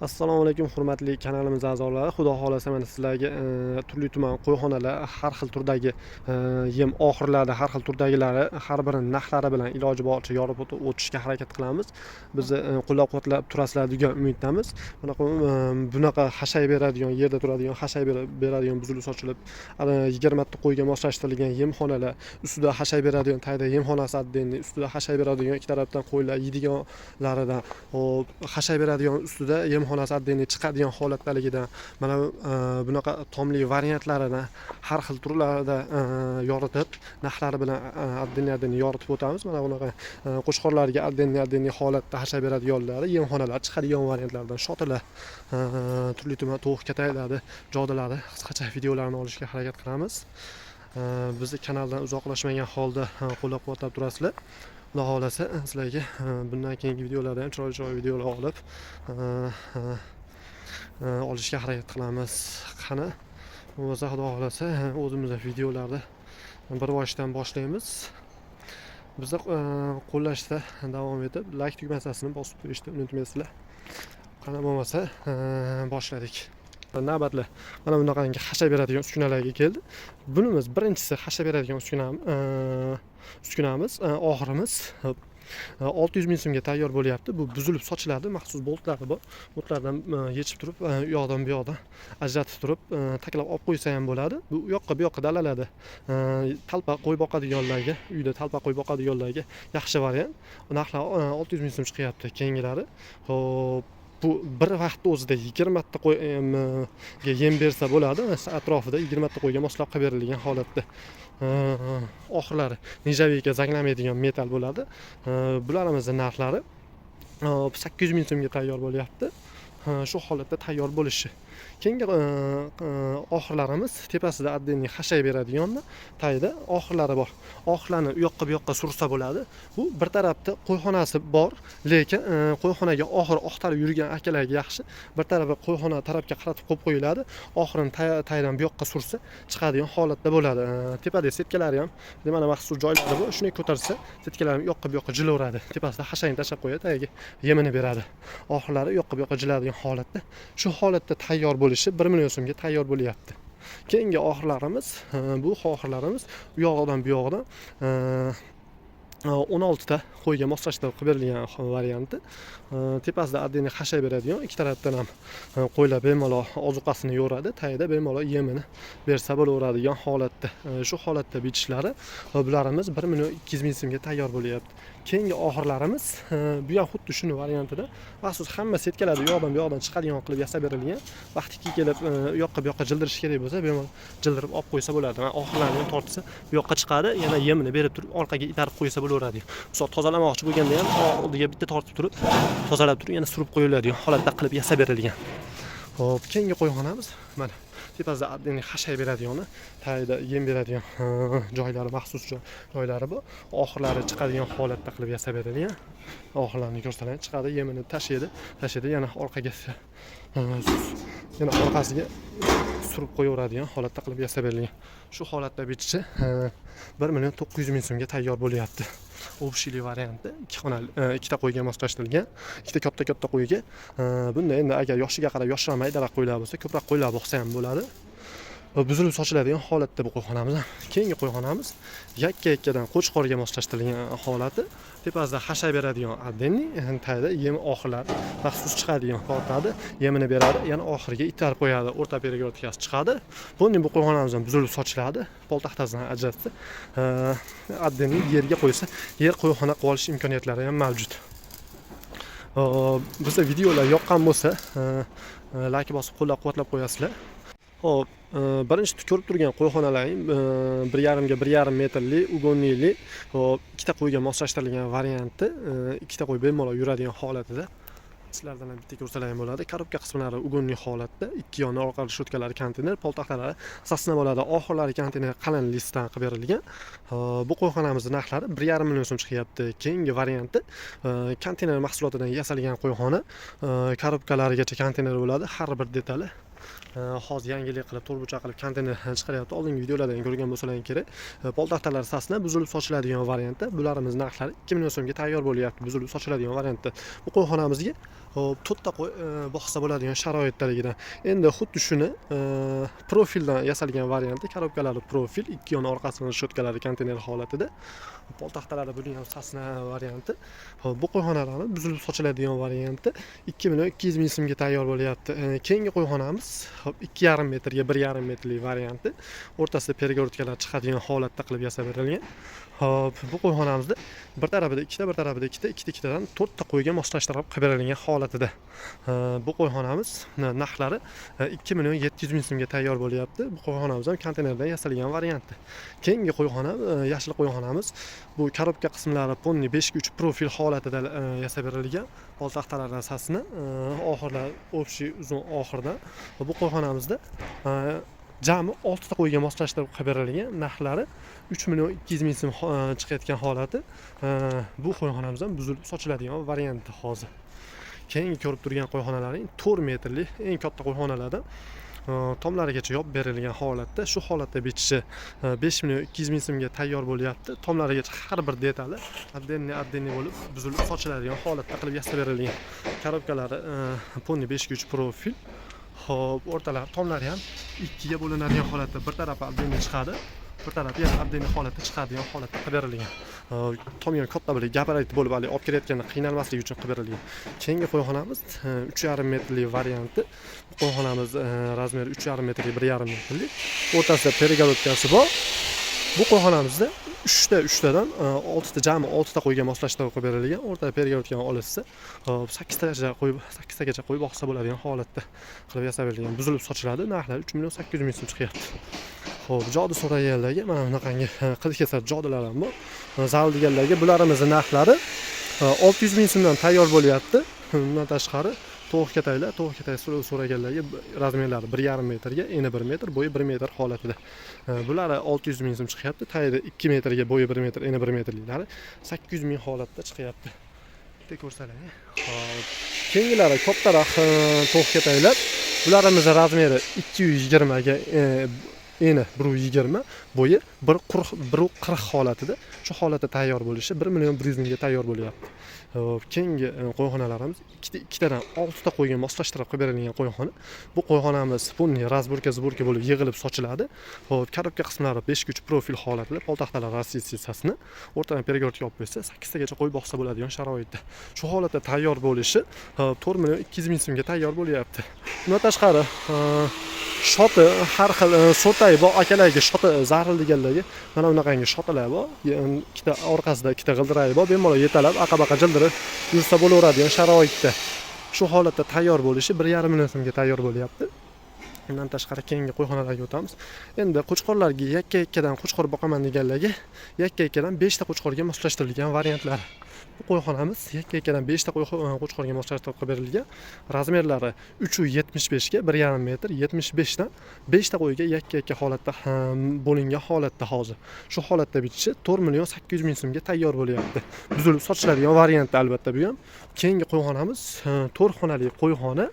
assalomu alaykum hurmatli kanalimiz a'zolari xudo xohlasa mana sizlarga e, turli tuman qo'yxonalar har xil turdagi e, yem oxirlari har xil turdagilari har birini narxlari bilan iloji boricha yorib o'tishga harakat qilamiz. Bizni e, qo'llab quvvatlab turasizlar degan umiddamiz. Bunaqa e, bunaqa hashay beradigan yerda turadigan hashay beradigan buzilib sochilib yigirmata qo'yga moslashtirilgan yemxonalar ustida hashay beradigan tagida yemxonasi отдельный ustida hashay beradigan ikki tarafdan qo'ylar yeydiganlaridan hop hashay beradigan ustida xonasi отдельный chiqadigan holatdaligidan mana e, bunaqa tomli variantlarini har xil turlarida e, yoritib narxlari bilan e, отдельный отдельный yoritib o'tamiz. Mana bunaqa qo'chqorlarga отдельный отдельный holatda hashab beradiganlari yemxonalar chiqadigan variantlardan shotilar turli tuman tovuq kataklari jodalari qisqacha videolarni olishga harakat qilamiz. Bizni kanaldan uzoqlashmagan holda qo'llab quvvatlab turasizlar. Xudo xohlasa eh, sizlarga eh, bundan keyingi videolarda ham chiroyli chiroyli videolar olib eh, olishga harakat qilamiz. Qani? Bo'lmasa xudo xohlasa o'zimizni videolarni bir boshidan boshlaymiz. Bizni qo'llashda davom etib layk tugmasini bosib qo'yishni unutmaysizlar. Qani bo'lmasa boshladik. Navbatli mana bunaqangi hasha beradigan uskunalarga keldi. Bunimiz birinchisi hasha beradigan uskunam e, uskunamiz e, oxirimiz. Hop, e, olti yuz ming so'mga tayyor bo'lyapti. Bu buzilib sochiladi maxsus boltlari bor. Boltlardan e, yechib turib u yoqdan bu yoqdan ajratib turib taklab olib qo'ysa ham bo'ladi. Bu u yoqqa bu yoqqa dalalarda talpa qo'y boqadiganlarga uyda talpa qo'y boqadiganlarga yaxshi variant. Narxlari olti yuz ming so'm chiqyapti keyingilari ho'p bu bir vaqtni o'zida yigirmata qo'yga yem bersa bo'ladi atrofida yigirmata qo'yga moslab qilib berilgan holatda. Oxirlari nijaviyga zanglamaydigan metal bo'ladi. Bularimizni narxlari hop, sakkiz yuz ming so'mga tayyor bo'lyapti. Shu holatda tayyor bo'lishi keyingi e, e, oxirlarimiz tepasida отдельный hashay beradigan tagida oxirlari bor. Oxirlarni u yoqqa bu yoqqa sursa bo'ladi. Bu bir tarafda qo'yxonasi bor lekin e, qo'yxonaga oxiri oqtarib yurgan akalarga yaxshi. Bir tarafi qo'yxona tarafga qaratib qo'yib qo'yiladi. Oxirini tagidan bu yoqqa sursa chiqadigan holatda bo'ladi. E, tepada setkalari ham mana maxsus joylari bor shunday ko'tarsa setkalari u yoqqa bu yoqqa jilaveradi. Tepasida hashayni tashlab qo'yadi tagiga yemini beradi. Oxirlari u yoqqa bu yoqqa jiladigan holatda. Shu holatda tayyor bo'lishi bir million so'mga tayyor bo'lyapti keyingi oxirlarimiz e, bu oxirlarimiz u yog'idan bu yog'idan e, o'n oltita qo'yga moslashtirib qilib berilgan varianti E, tepasida отдельный hashay beradigan ikki tarafdan ham e, qo'ylar bemalol ozuqasini yo'radi tagida bemalol yemini bersa bo'laveradigan holatda E, shu holatda bitishlari va bularimiz bir million ikki yuz ming so'mga tayyor bo'lyapti keyingi oxirlarimiz bu ham xuddi shuni variantida. Maxsus hamma setkalarni u yoqdan bu yoqdan chiqadigan qilib yasab berilgan. Vaqtiki kelib e, u yoqqa bu yoqqa jildirish kerak bo'lsa bemalol jildirib olib qo'ysa bo'ladi mana oxirlarini tortsa bu yoqqa chiqadi yana yemini berib turib orqaga itarib qo'ysa bo'laveradi. Misol tozalamoqchi bo'lganda ham oldiga bitta tortib turib tozalab turib yana surib qo'yiladigan holatda qilib yasab berilgan. Ho'p keyingi qo'yxonamiz mana tepasida отдельный hashay beradigani tagida yem beradigan joylari maxsus joylari bor. Oxirlari chiqadigan holatda qilib yasab beradigan oxirlarini ko'rsatadi chiqadi yemini tashlaydi tashlaydi yana orqaga yana orqasiga surib qo'yaveradigan holatda qilib yasab berilgan. Shu holatda bitishi bir million to'qqiz yuz ming so'mga tayyor bo'lyapti. Общий variantda ikki xonali e, ikkita qo'yga moslashtirilgan ikkita katta katta qo'yga e, bunda endi agar yoshiga qarab yoshroq maydaroq qo'ylar bo'lsa ko'proq qo'ylar boqsa ham bo'ladi. Buzilib sochiladigan holatda bu qo'yxonamiz. Keyingi qo'yxonamiz yakka yakkadan qo'chqorga moslashtirilgan holati. Tepasida hashay beradigan отдельный tagida yem oxirlar maxsus chiqadigan tortadi yemini beradi. Yana oxiriga itarib qo'yadi o'rta перегородкasi chiqadi. Bunday bu qo'yxonamiz ham buzilib sochiladi. Poltaxtasidan ajratsa отдельный yerga qo'ysa yer qo'yxona qilib olish imkoniyatlari ham mavjud. Hop, bizda videolar yoqqan bo'lsa layk bosib qo'llab quvvatlab qo'yasizlar. Ho'p e, birinchi ko'rib turgan qo'yxonalaring e, bir yarimga bir yarim metrli ugonnilik hop ikkita qo'yga moslashtirilgan varianti e, ikkita qo'y bemalol yuradigan holatida sizlardan ham bitta ko'rsalar bo'ladi. Korobka qismlari ugunli holatda ikki yoni orqali shotkalari konteyner poltaxtalari sosna bo'ladi oxirlari konteyner qalin listdan qilib berilgan. Bu qo'yxonamizni narxlari bir yarim million so'm chiqyapti. Keyingi varianti konteyner mahsulotidan yasalgan qo'yxona korobkalarigacha konteyner bo'ladi. Har bir detali hozir yangilik qilib to'rtburchak qilib konteyner e, chiqaryapti. Oldingi videolardan ko'rgan bo'lsalaring kerak E, poltaxtalar sasna buzilib sochiladigan variantda bularimiz narxlari ikki million so'mga tayyor bo'lyapti buzilib sochiladigan variantda. Bu qo'yxonamizga Hop, to'rtta e, boqsa bo'ladigan sharoitdaligidan. Endi xuddi shuni e, profildan yasalgan varianti, korobkalari profil, ikki yon orqasini shotkalari konteyner holatida. Poltaxtalari buning ham sasna varianti. Hop, bu qo'yxonalarni buzilib sochiladigan varianti 2 million 200 ming so'mga tayyor bo'lyapti. E, Keyingi qo'yxonamiz hop 2,5 metrga 1,5 metrlik varianti. O'rtasida peregorodkalar chiqadigan holatda qilib yasab berilgan. Hop, bu qo'yxonamizda bir tarafida ikkita, bir tarafida ikkita, ikkita ikkitadan to'rtta qo'yga moslashtirib qilib berilgan holatida. E, Bu qo'yxonamiz na- narxlari e, 2 million 700 ming so'mga tayyor bo'lyapti. Bu qo'yxonamiz ham konteynerdan yasalgan varianti. Keyingi qo'yxona e, yashil qo'yxonamiz bu korobka qismlari ponni 5 3 profil holatida e, yasab berilgan. Poltaxtalar asasini e, oxirlar общий uzun oxirda. Va Bu qo'yxonamizda e, jami 6 ta qo'yga moslashtirib qilib berilgan. Narxlari 3 million 200 ming so'm ho- e, chiqayotgan holati. E, Bu qo'yxonamiz ham buzilib sochiladigan varianti hozir. Keyingi ko'rib turgan qo'yxonalarning 4 metrli eng katta qo'yxonalardan e, tomlarigacha yopib berilgan holatda shu holatda bitishi e, besh 5 million 200 ming so'mga tayyor bo'lyapti. Tomlarigacha har bir detali отдельный отдельный bo'lib buzilib sochiladigan holatda qilib yasab berilgan korobkalari e, besh 5 3 profil. Xo'p, o'rtalari tomlari ham ikkiga bo'linadigan holatda bir tarafi отдельный chiqadi. Bir tarafi yana отдельный holatda chiqadigan holatda qilib berilgan E, katta bir gabarit bo'lib haligi olib kelayotganda qiynalmaslik uchun qilib berilgan keyingi qo'yxonamiz uch 3,5 metrli varianti qo'yxonamiz qo'yxonamiz uch yarim 3,5 bir 1,5 metrli. O'rtasida peregorodkasi bor. Bu qo'yxonamizda uchta uchtadan oltita jami oltita qo'yga moslashtirib qo'yib berilgan. O'rtada peregorodkani olishsa sakkiztagacha qo'yib sakkiztagacha qo'yib oqsa bo'ladigan holatda qilib yasab berilgan buzilib sochiladi. Narxlari uch million sakkiz yuz ming so'm chiqyapti. Ho'p jodu so'raganlarga mana bunaqangi e, qiz kesar jodilar ham bor zal deganlarga bularimizni narxlari e, olti yuz ming so'mdan tayyor bo'lyapti. Undan tashqari to'q kataklar to'q katak so'raganlarga razmerlari bir yarim metrga eni bir metr bo'yi bir metr holatida. Bulari olti yuz ming so'm chiqyapti tayri ikki metrga bo'yi bir metr eni bir metrliklari sakkiz yuz ming holatda chiqyapti. Bitta ko'rsalang hop keyingilari kattaroq to'q kataylar bularimizni razmeri ikki yuz yigirmaga e, eni bir yigirma bo'yi bir qirq bir qirq holatida shu holatda tayyor bo'lishi bir million bir yuz mingga tayyor bo'lyapti. Keyingi e, qo'yxonalarimiz ikkita ikkitadan oltita qo'yga moslashtirib qilib berilgan qo'yxona. Bu qo'yxonamiz bunday razburka zburka bo'lib yig'ilib sochiladi. Hop karobka qismlari beshga uch profil holatida poltaxtalar rossiyasini o'rtadan peregorodka olib qo'ysa sakkiztagacha qo'y boqsa bo'ladigan sharoitda. Shu holatda tayyor bo'lishi to'rt million ikki yuz ming so'mga tayyor bo'lyapti. Bundan tashqari shoti har xil e, so'tay bor akalarga shoti zaril deganlarga mana bunaqangi shotalar bor ikkita orqasida ikkita g'ildiragi bor bemalol yetalab aqabaqa jildirib yursa bo'laveradigan sharoitda. Shu holatda tayyor bo'lishi bir yarim ming so'mga tayyor bo'lyapti. Undan tashqari keyingi qo'yxonalarga o'tamiz. Endi qo'chqorlarga yakka yakkadan qo'chqor boqaman deganlarga yakka yakkadan beshta qo'chqorga moslashtirilgan variantlar. Bu qo'yxonamiz yakka yakkadan beshta e, qo'chqorga moslashtirib qilib berilgan. Razmerlari uchu yetmish beshga bir yarim metr yetmish beshdan beshta qo'yga yakka yakka holatda ham bo'lingan holatda hozir. Shu holatda bitishi to'rt million sakkiz yuz ming so'mga tayyor bo'lyapti. Buzilib sochiladigan variantda albatta bu ham. Keyingi qo'yxonamiz e, to'rt xonali qo'yxona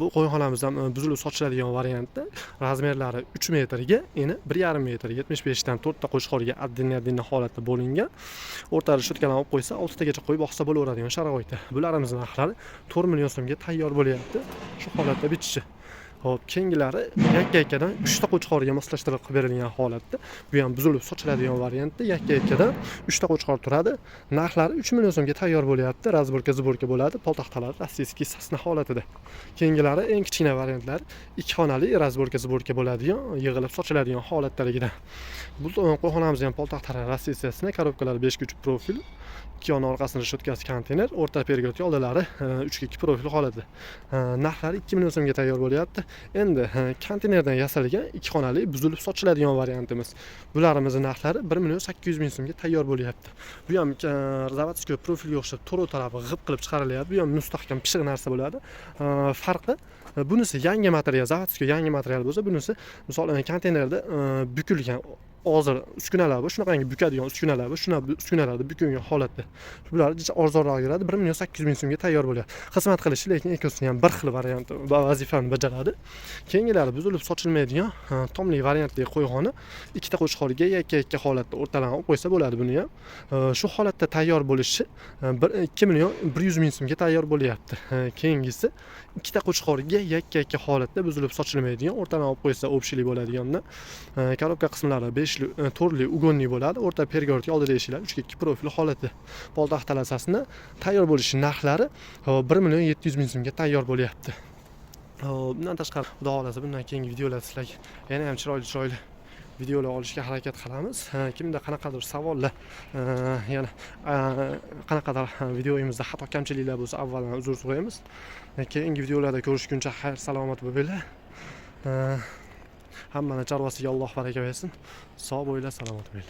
bu qo'yxonamiz e, buzilib sochiladigan variantda razmerlari uch metrga eni bir yarim metr yetmish beshdan to'rtta qo'chqorga отдельный отдельный holatda bo'lingan. O'rtada shutkalarni olib qo'ysa oltitagacha qo'yib boqsa bo'laveradigan sharoitda. Bularimizni narxlari to'rt million so'mga tayyor bo'lyapti. Shu holatda bitishi Hop, keyingilari yakka yakkadan 3 ta qo'chqorga moslashtirib qilib berilgan holatda. Bu ham buzilib sochiladigan variantda yakka yakkadan 3 ta qo'chqor turadi. Narxlari 3 million so'mga tayyor bo'lyapti. Razborka zborka bo'ladi. Poltaxtalar rossiyskiy sasna holatida. Keyingilari eng kichkina variantlar ikki xonali razborka zborka bo'ladigan, yig'ilib sochiladigan holatdaligidan. Bu qo'yxonamiz ham poltaxtalar rossiyasini korobkalari 5 3 profil ikki yon orqasini shotkasi konteyner o'rta pergotga oldilari 3 2 profil holatida E, narxlari 2 million so'mga tayyor bo'lyapti endi konteynerdan yasalgan ikki xonali buzilib sochiladigan variantimiz. Bularimizni narxlari bir million sakkiz yuz ming so'mga tayyor bo'lyapti. Bu ham e, zavodskoy profilga o'xshab to'rov tarafi g'ib qilib chiqarilyapti. Bu ham mustahkam pishiq narsa bo'ladi. E, farqi e, bunisi yangi material zavodskoy yangi material bo'lsa bunisi misol konteynerda bukilgan hozir uskunalar bu shunaqangi bukadigan uskunalar bu shunaqa uskunalarni bukungan holatda bular jicha arzonroq yuradi bir million sakkiz yuz ming so'mga tayyor bo'ladi xizmat qilishi lekin ikkisini ham bir xil varianti va vazifani bajaradi keyingilari buzilib sochilmaydigan ha, tomli variantli qo'yxona ikkita qo'chqorga yakka yakka holatda o'rtalarga olib qo'ysa bo'ladi buni ham E, shu holatda tayyor bo'lishi e, bir ikki million bir yuz ming so'mga tayyor bo'lyapti E, keyingisi ikkita qo'chqorga yakka yakka holatda buzilib sochilmaydigan o'rtadan olib qo'ysa общий bo'ladigandan e, korobka qismlari beshli e, to'rtli ugonli bo'ladi. O'rta pergordik oldida eshiklar uchga ikki profil holatda. Poytaxt talasasini tayyor bo'lishi narxlari e, bir million yetti yuz ming so'mga tayyor bo'lyapti. E, bundan tashqari xudo xohlasa bundan keyingi videolar sizlarga yana ham chiroyli chiroyli videolar olishga harakat qilamiz. E, kimda qanaqadir savollar e, yana e, qanaqadir e, videoyimizda xato kamchiliklar bo'lsa avvaldan uzr so'raymiz. E, keyingi videolarda ko'rishguncha xayr salomat bo'linglar Həmmənə car vasiyə Allah bərəkə versin. Sağ boyla, salamat boyla.